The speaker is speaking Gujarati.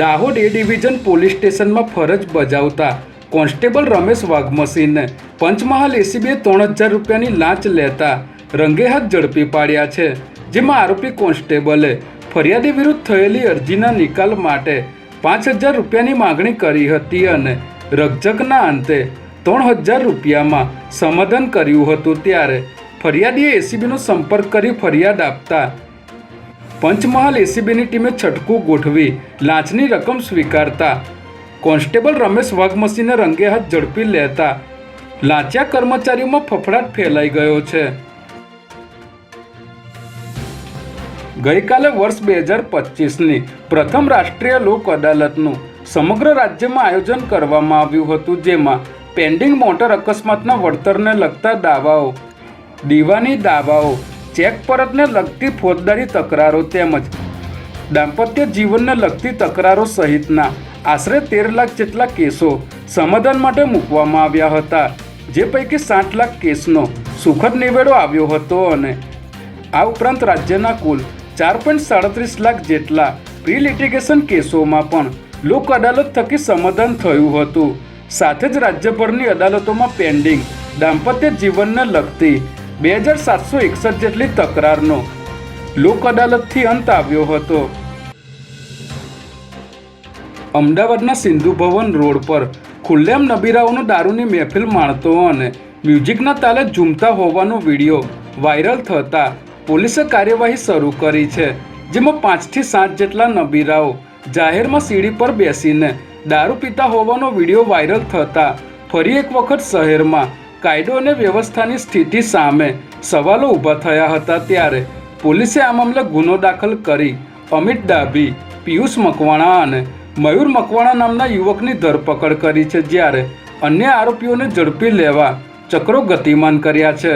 દાહોદ એ ડિવિઝન પોલીસ સ્ટેશનમાં ફરજ બજાવતા કોન્સ્ટેબલ રમેશ વાઘમસીને પંચમહાલ એસીબીએ ત્રણ હજાર રૂપિયાની લાંચ લેતા રંગે ઝડપી પાડ્યા છે, જેમાં આરોપી કોન્સ્ટેબલે ફરિયાદી વિરુદ્ધ થયેલી અરજીના નિકાલ માટે પાંચ હજાર રૂપિયાની માગણી કરી હતી અને રકઝકના અંતે ત્રણ હજાર રૂપિયામાં સમાધાન કર્યું હતું. ત્યારે ફરિયાદીએ એસીબીનો સંપર્ક કરી ફરિયાદ આપતા પંચમહાલ એસીબીની ટીમે છટકું ગોઠવી લાંચની રકમ સ્વીકારતા. કોન્સ્ટેબલ રમેશ વાઘમસીને રંગે હાથ ઝડપી લેતા લાંચિયા કર્મચારીઓમાં ફફડાટ ફેલાઈ ગયો છે. ગઈકાલે વર્ષ બે હજાર પચીસની પ્રથમ રાષ્ટ્રીય લોક અદાલતનું સમગ્ર રાજ્યમાં આયોજન કરવામાં આવ્યું હતું, જેમાં પેન્ડિંગ મોટર અકસ્માતના વળતરને લગતા દાવાઓ, દીવાની દાવાઓ ચેક પરતને લગતી ફોજદારી તકરારો તેમજ દાંપત્ય જીવનને લગતી તકરારો સહિતના આશરે તેર લાખ જેટલા કેસો સમાધાન માટે મૂકવામાં આવ્યા હતા. જે પૈકી સાત લાખ કેસનો સુખદ નિવેડો આવ્યો હતો અને આ ઉપરાંત રાજ્યના કુલ ચાર પોઈન્ટ સાડત્રીસ લાખ જેટલા પ્રી લિટિગેશન કેસોમાં પણ લોક અદાલત થકી સમાધાન થયું હતું. સાથે જ રાજ્યભરની અદાલતોમાં પેન્ડિંગ દાંપત્ય જીવનને લગતી બે હજાર સાતસો એકસઠ જેટલી તકરારનો લોક અદાલતથી અંત આવ્યો હતો. અમદાવાદના સિંધુ ભવન રોડ પર ખુલ્લેમ નબીરાઓનો દારૂની મહેફિલ માણતો અને મ્યુઝિકના તાલે ઝૂમતા હોવાનો વીડિયો વાયરલ થતા પોલીસે કાર્યવાહી શરૂ કરી છે, જેમાં પાંચથી સાત જેટલા નબીરાઓ જાહેરમાં સીડી પર બેસીને દારૂ પીતા હોવાનો વીડિયો વાયરલ થતા ફરી એક વખત શહેરમાં કાયદો અને વ્યવસ્થાની સ્થિતિ સામે સવાલો ઊભા થયા હતા ત્યારે પોલીસે આ મામલે ગુનો દાખલ કરી અમિત ડાભી, પિયુષ મકવાણા અને મયુર મકવાણા નામના યુવકની ધરપકડ કરી છે જ્યારે અન્ય આરોપીઓને ઝડપી લેવા ચક્રો ગતિમાન કર્યા છે.